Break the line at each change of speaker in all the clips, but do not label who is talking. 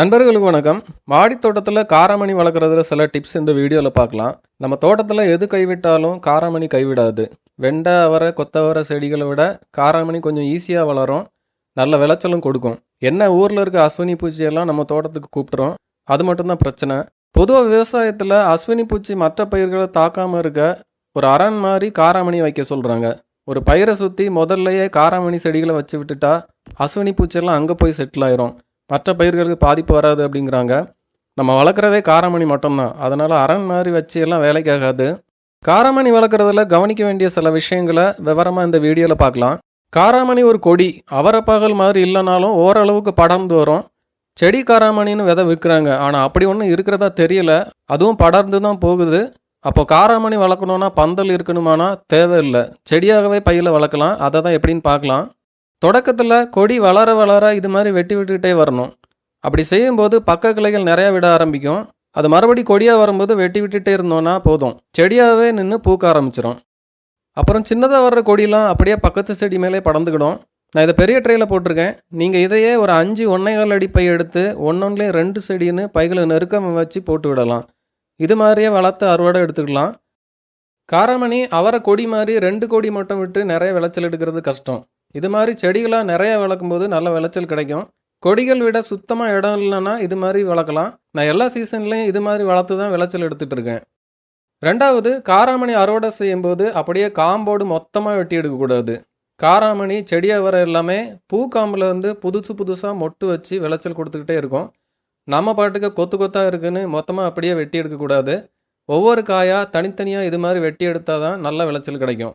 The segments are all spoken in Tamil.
நண்பர்களுக்கு வணக்கம். மாடி தோட்டத்தில் காராமணி வளர்க்குறதுல சில டிப்ஸ் இந்த வீடியோவில் பார்க்கலாம். நம்ம தோட்டத்தில் எது கைவிட்டாலும் காராமணி கைவிடாது. வெண்டை அவரை கொத்தவரை செடிகளை விட காராமணி கொஞ்சம் ஈஸியாக வளரும். நல்ல விளைச்சலும் கொடுக்கும். என்ன ஊரில் இருக்க அஸ்வினி பூச்சியெல்லாம் நம்ம தோட்டத்துக்கு கூப்பிட்றோம்? அது மட்டும்தான் பிரச்சனை. பொதுவாக விவசாயத்தில் அஸ்வினி பூச்சி மற்ற பயிர்களை தாக்காமல் இருக்க ஒரு அரண் மாதிரி காராமணி வைக்க சொல்கிறாங்க ஒரு பயிரை சுற்றி முதல்லையே காராமணி செடிகளை வச்சு விட்டுட்டா அஸ்வினி பூச்சியெல்லாம் அங்கே போய் செட்டில் ஆயிரும். மற்ற பயிர்களுக்கு பாதிப்பு வராது அப்படிங்கிறாங்க. நம்ம வளர்க்குறதே காராமணி மட்டும்தான். அதனால் அரண் மாதிரி வச்சு எல்லாம் வேலைக்கு ஆகாது காராமணி வளர்க்குறதுல கவனிக்க வேண்டிய சில விஷயங்களை விவரமாக இந்த வீடியோவில் பார்க்கலாம். காராமணி ஒரு கொடி. அவரப்பகல் மாதிரி இல்லைனாலும் ஓரளவுக்கு படர்ந்து வரும் செடி காராமணின்னு விதை விற்கிறாங்க. ஆனால் அப்படி ஒன்றும் இருக்கிறதா தெரியல. அதுவும் படர்ந்து தான் போகுது. அப்போ காராமணி வளர்க்கணுன்னா பந்தல் இருக்கணுமானா தேவையில்லை. செடியாகவே பையில் வளர்க்கலாம். அதை தான் எப்படின்னு பார்க்கலாம். தொடக்கத்தில் கொடி வளர வளர இது மாதிரி வெட்டி விட்டுக்கிட்டே வரணும். அப்படி செய்யும்போது பக்க கிளைகள் நிறையா விட ஆரம்பிக்கும். அது மறுபடி கொடியாக வரும்போது வெட்டி விட்டுட்டே இருந்தோன்னா போதும். செடியாகவே நின்று பூக்க ஆரம்பிச்சிடும் அப்புறம் சின்னதாக வர்ற கொடியெலாம் அப்படியே பக்கத்து செடி மேலே படந்துக்கிடும் நான் இதை பெரிய ட்ரேயில் போட்டிருக்கேன். நீங்கள் இதையே ஒரு அஞ்சு ஒன்னைகள் அடி பை எடுத்து ஒன்னொன்லேயே ரெண்டு செடின்னு பைகளை நெருக்கம் வச்சு போட்டு விடலாம். இது மாதிரியே வளர்த்து அறுவடை எடுத்துக்கலாம். காரமணி அவரை கொடி மாதிரி ரெண்டு கொடி மட்டும் விட்டு நிறைய விளைச்சல் எடுக்கிறது கஷ்டம். இது மாதிரி செடிகளாக நிறைய வளர்க்கும் போது நல்ல விளைச்சல் கிடைக்கும். கொடிகள் விட சுத்தமாக இடம் இல்லைன்னா இது மாதிரி வளர்க்கலாம். நான் எல்லா சீசன்லேயும் இது மாதிரி வளர்த்து தான் விளைச்சல் எடுத்துகிட்டு இருக்கேன். ரெண்டாவது காராமணி அறுவடை செய்யும்போது அப்படியே காம்போடு மொத்தமாக வெட்டி எடுக்கக்கூடாது காராமணி செடியாக வர எல்லாமே பூக்காம்பில் இருந்து புதுசு புதுசாக மொட்டு வச்சு விளைச்சல் கொடுத்துக்கிட்டே இருக்கும். நம்ம பாட்டுக்கு கொத்து கொத்தாக இருக்குன்னு மொத்தமாக அப்படியே வெட்டி எடுக்கக்கூடாது ஒவ்வொரு காயாக தனித்தனியாக இது மாதிரி வெட்டி எடுத்தால் தான் நல்ல விளைச்சல் கிடைக்கும்.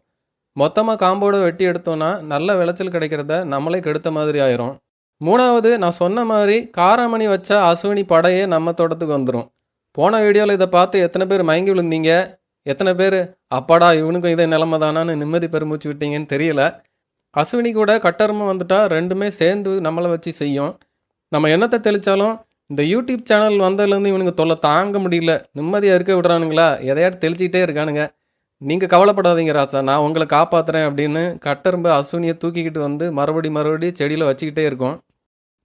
மொத்தமாக காம்போடு வெட்டி எடுத்தோன்னா நல்ல விளைச்சல் கிடைக்கிறத நம்மளே கெடுத்த மாதிரி ஆயிரும். மூணாவது நான் சொன்ன மாதிரி காராமணி வச்ச அசுவினி படையே நம்ம தோட்டத்துக்கு வந்துடும் போன வீடியோவில் இதை பார்த்து எத்தனை பேர் மயங்கி விழுந்தீங்க? எத்தனை பேர் அப்பாடா இவனுக்கும் இதே நிலமை தானான்னு நிம்மதி பெருமூச்சு விட்டீங்கன்னு தெரியல. அசுவினி கூட கட்டரமும் வந்துட்டால் ரெண்டுமே சேர்ந்து நம்மளை வச்சு செய்யும். நம்ம என்னத்தை தெளித்தாலும் இந்த யூடியூப் சேனல் வந்ததுலேருந்து இவனுங்க தொல்லை தாங்க முடியல. நிம்மதியாக இருக்க விடுறானுங்களா? எதையாட்டு தெளிச்சிக்கிட்டே இருக்கானுங்க. நீங்கள் கவலைப்படாதீங்க ராசா. நான் உங்களை காப்பாற்றுறேன் அப்படின்னு கட்டெரும்பு அஸ்வினியை தூக்கிக்கிட்டு வந்து மறுபடி மறுபடி செடியில் வச்சுக்கிட்டே இருக்கோம்.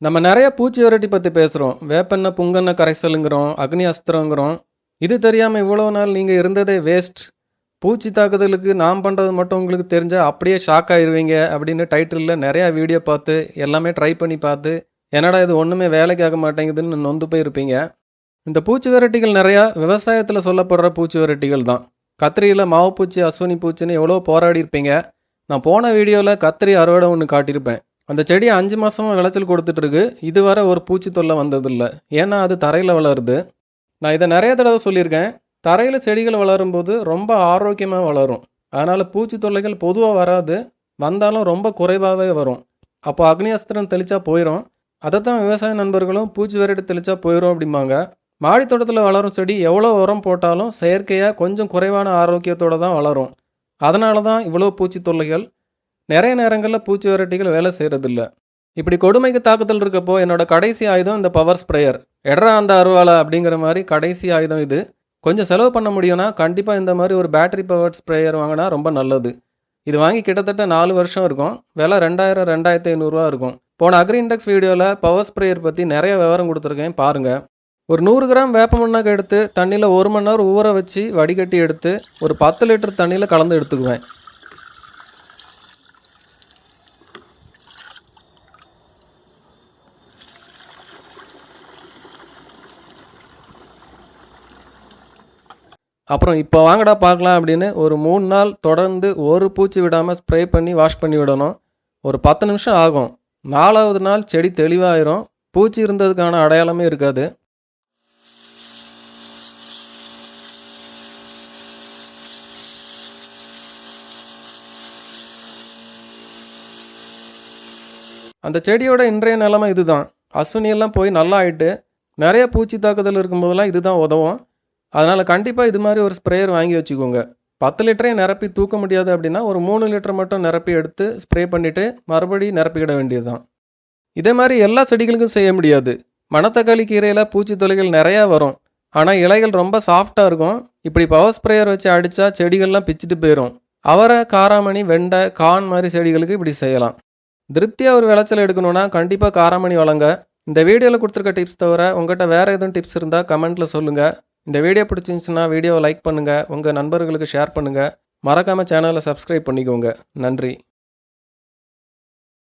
நம்ம நிறைய பூச்சி வெரைட்டி பற்றி பேசுகிறோம் வேப்பெண்ணெய் புங்கண்ண கரைசலுங்கிறோம் அக்னி அஸ்திரங்கிறோம். இது தெரியாமல் இவ்வளோ நாள் நீங்கள் இருந்ததே வேஸ்ட் பூச்சி தாக்குதலுக்கு நாம் பண்ணுறது மட்டும் உங்களுக்கு தெரிஞ்சால் அப்படியே ஷாக் ஆயிடுவீங்க அப்படின்னு டைட்டிலில் நிறையா வீடியோ பார்த்து எல்லாமே ட்ரை பண்ணி பார்த்து என்னடா இது ஒன்றுமே வேலைக்கு ஆக மாட்டேங்குதுன்னு நொந்து போயிருப்பீங்க. இந்த பூச்சி வெரைட்டிகள் நிறையா விவசாயத்தில் சொல்லப்படுற பூச்சி வெரைட்டிகள் தான். கத்திரியில் மாவு பூச்சி அஸ்வினி பூச்சின்னு எவ்வளோ போராடி இருப்பீங்க நான் போன வீடியோவில் கத்திரி அறுவடை ஒன்று காட்டியிருப்பேன். அந்த செடி அஞ்சு மாதமாக விளைச்சல் கொடுத்துட்ருக்கு இதுவரை ஒரு பூச்சி தொல்லை வந்ததில்லை. ஏன்னா அது தரையில் வளருது. நான் இதை நிறைய தடவை சொல்லியிருக்கேன். தரையில் செடிகள் வளரும்போது ரொம்ப ஆரோக்கியமாக வளரும். அதனால் பூச்சி தொல்லைகள் பொதுவாக வராது. வந்தாலும் ரொம்ப குறைவாகவே வரும். அப்போ அக்னி அஸ்திரம் தெளித்தா போயிடும் அதை தான் விவசாய நண்பர்களும் பூச்சி வெரைட்டி தெளித்தா போயிடும் அப்படிம்பாங்க. மாடி தோட்டத்தில் வளரும் செடி எவ்வளோ உரம் போட்டாலும் செயற்கையாக கொஞ்சம் குறைவான ஆரோக்கியத்தோடு தான் வளரும். அதனால தான் இவ்வளோ பூச்சி தொல்லைகள். நிறைய நேரங்களில் பூச்சி வெரைட்டிகள் வேலை செய்கிறதில்ல இப்படி கொடுமைக்கு தாக்கத்தில் இருக்கப்போ என்னோட கடைசி ஆயுதம் இந்த பவர் ஸ்ப்ரேயர். எட்ரா அந்த அருவாளை அப்படிங்கிற மாதிரி கடைசி ஆயுதம் இது. கொஞ்சம் செலவு பண்ண முடியும்னா கண்டிப்பாக இந்த மாதிரி ஒரு பேட்டரி பவர் ஸ்ப்ரேயர் வாங்கினா ரொம்ப நல்லது. இது வாங்கி கிட்டத்தட்ட நாலு வருஷம் இருக்கும். விலை ரெண்டாயிரம் ரெண்டாயிரத்தி ஐநூறுரூவா இருக்கும். போன அக்ரி இண்டெக்ஸ் வீடியோவில் பவர் ஸ்ப்ரேயர் பற்றி நிறைய விவரம் கொடுத்துருக்கேன். பாருங்கள் ஒரு நூறு கிராம் வேப்ப எடுத்து தண்ணியில் ஒரு மணி நேரம் ஊற வச்சு வடிகட்டி எடுத்து ஒரு பத்து லிட்டர் தண்ணியில் கலந்து எடுத்துக்குவேன். அப்புறம் இப்போ வாங்கடா பார்க்கலாம் அப்படின்னு ஒரு மூணு நாள் தொடர்ந்து ஒரு பூச்சி விடாமல் ஸ்ப்ரே பண்ணி வாஷ் பண்ணி விடணும். ஒரு பத்து நிமிஷம் ஆகும். நாலாவது நாள் செடி தெளிவாயிரும். பூச்சி இருந்ததுக்கான அடையாளமே இருக்காது. அந்த செடியோட இன்றைய நிலைமை இதுதான். அஸ்வினி எல்லாம் போய் நல்லா ஆயிட்டு நிறைய பூச்சி தாக்குதல் இருக்கும்போதெல்லாம் இதுதான் உதவும். அதனால் கண்டிப்பாக இது மாதிரி ஒரு ஸ்ப்ரேயர் வாங்கி வச்சுக்கோங்க. பத்து லிட்டரையும் நிரப்பி தூக்க முடியாது அப்படின்னா ஒரு மூணு லிட்டர் மட்டும் நிரப்பி எடுத்து ஸ்ப்ரே பண்ணிவிட்டு மறுபடியும் நிரப்பிக்கிட வேண்டியது தான் இதே மாதிரி எல்லா செடிகளுக்கும் செய்ய முடியாது. மணத்தக்காளி கீரையில் பூச்சி தொலைகள் நிறையா வரும். ஆனால் இலைகள் ரொம்ப சாஃப்டாக இருக்கும். இப்படி பவர் ஸ்ப்ரேயர் வச்சு அடித்தா செடிகள்லாம் பிச்சுட்டு போயிடும் அவரை காராமணி வெண்டை கான் மாதிரி செடிகளுக்கு இப்படி செய்யலாம். திருப்தியாக ஒரு விளைச்சல் எடுக்கணும்னா கண்டிப்பாக காராமணி வளங்க இந்த வீடியோவில் கொடுத்துருக்க டிப்ஸ் தவிர உங்கள்கிட்ட வேறு எதுவும் டிப்ஸ் இருந்தால் கமெண்ட்டில் சொல்லுங்கள் இந்த வீடியோ பிடிச்சிருந்துச்சுன்னா வீடியோவை லைக் பண்ணுங்கள் உங்கள் நண்பர்களுக்கு ஷேர் பண்ணுங்கள் மறக்காமல் சேனலை சப்ஸ்கிரைப் பண்ணிக்கோங்க. நன்றி.